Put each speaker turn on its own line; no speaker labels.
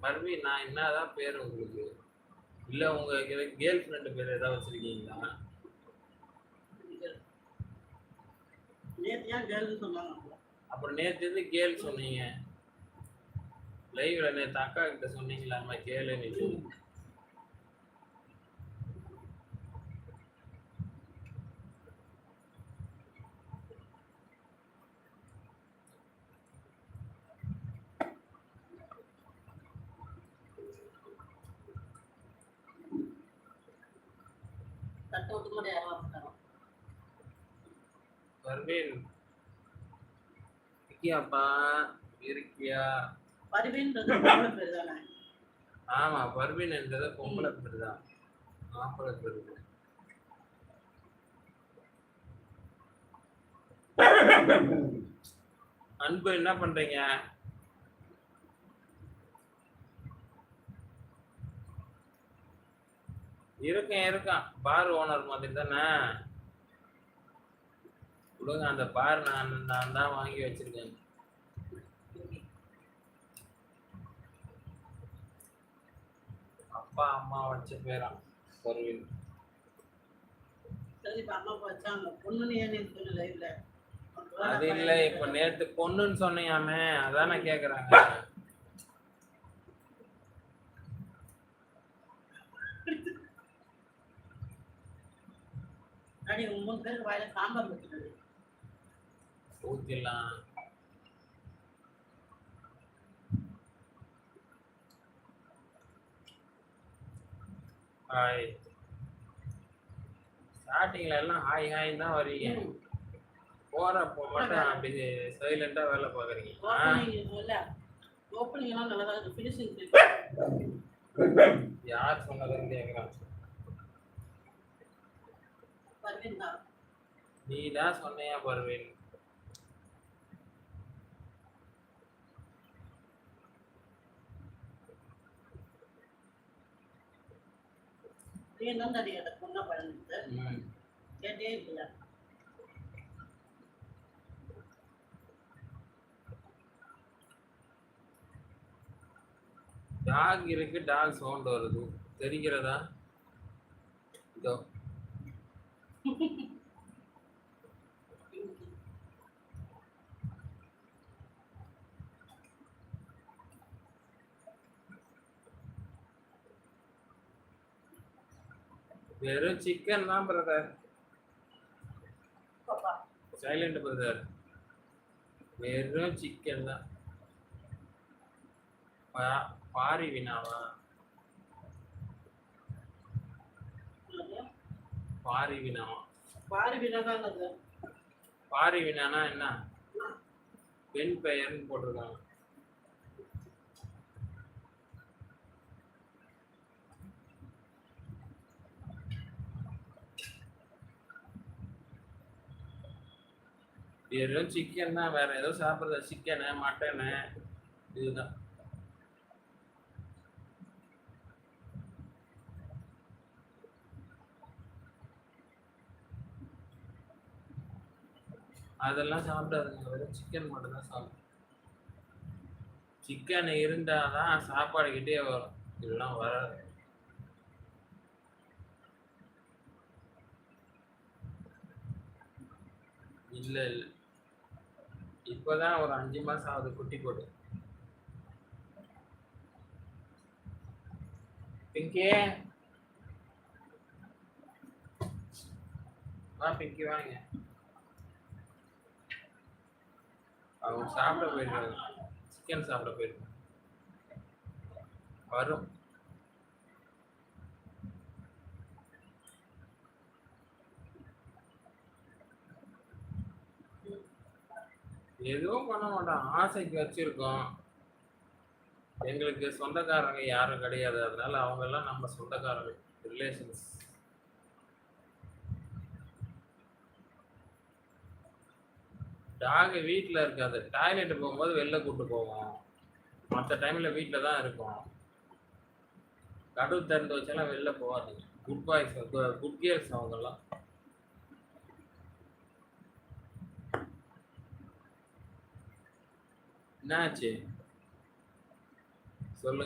பர்வீன் நான் என்னதான் பேர் உங்களுக்கு? இல்ல உங்க கேர்ள் ஃப்ரெண்டு பேர் ஏதாவது வச்சிருக்கீங்களா? அப்புறம் நேற்று இருந்து கேள் சொன்னீங்க? லைவ்ல நேற்று அக்கா கிட்ட சொன்னீங்களாமா கேளுன்னு. பர்வீன். இருக்கியாப்பா? இருக்கியா?
பரிவின்றது பொம்பளை பேர் தானே?
ஆமா பர்வீன் என்றது பொம்பளை பேர் தான். பேர் இல்ல. அன்பு என்ன பண்றீங்க? இருக்கேன் இருக்கான். பார் ஓனர் மாதிரி தானே? கொடுங்க அந்த பார் நான் நான் தான் வாங்கி வச்சிருக்கேன். அப்பா அம்மா வச்ச பேரா பர்வீன்
சரி இப்போ அம்மா அப்பா வச்சாங்க. பொண்ணுன்னு ஏன் நீ சொல்லு லைவ்ல
அது இல்ல இப்ப நேத்து பொண்ணுன்னு சொன்னியாமே அதானே கேக்குறாங்க.
உங்க மூணு பேருக்கு வாயில சாம்பார் வச்சுட்டு
ஊத்திடலாம். ஹாய் ஸ்டார்டிங்ல எல்லாம் ஹாய் ஹாய் தான் வரீங்க போறப்போ மட்டும் அப்படி சைலண்டா வேலை பாக்குறீங்க
ஓப்பனிங் எல்லாம் நல்லா தான் இருக்கு. ஃபினிஷிங்
யார் சொன்னதுன்னு கேக்குறான்
தான்
நீ தான் சொன்னியா பர்வீன்?
நீ தான் தடி அந்த பொண்ணா பழனிட்டு
ம்.
கேட்டே இல்ல.
டாக் இருக்கு டாக் சவுண்ட் வருது. தெரிகிறதா? இதோ. வெறும் சிக்கன் தான் பிரதர் சைலண்ட் பிரதர் வெறும் சிக்கன் தான். பாரி வினாவா. பாரி வினாவா?
பாரி வினகாங்கிறது
பாரி வினானா என்ன? பெண் பெயர்னு போட்டிருக்காங்க. வெறும் சிக்கன் தான் வேற ஏதோ சாப்பிட்றது சிக்கனு மட்டனு இதுதான். அதெல்லாம் சாப்பிடாதுங்க வெறும் சிக்கன் மட்டும் தான் சாப்பிடும். சிக்கன் இருந்தாதான் சாப்பாடு கிட்டே வரும். இதெல்லாம் வராது. இல்லை இல்லை. இப்பதான் ஒரு அஞ்சு மாசம் ஆகுது குட்டி போட்டு. பிங்கி. வா பிங்கி வாங்க. அவங்க சாப்பிட போயிருக்காங்க. சிக்கன் சாப்பிட போயிருக்காங்க. வரும். எதுவும் பண்ண மாட்டோம். ஆசைக்கு வச்சுருக்கோம். எங்களுக்கு சொந்தக்காரங்க யாரும் கிடையாது. அதனால அவங்க எல்லாம் நம்ம சொந்தக்காரங்க ரிலேஷன்ஸ் டாக் வீட்டில் இருக்காது. டாய்லெட் போகும்போது வெளில கூட்டு போவோம். மற்ற டைமில் வீட்டில் தான் இருக்கும். கடவுள் திறந்து வச்சாலும் வெளில போகாதுங்க. குட் பாய்ஸ் குட் கேர்ள்ஸ் அவங்கெல்லாம். ના છે.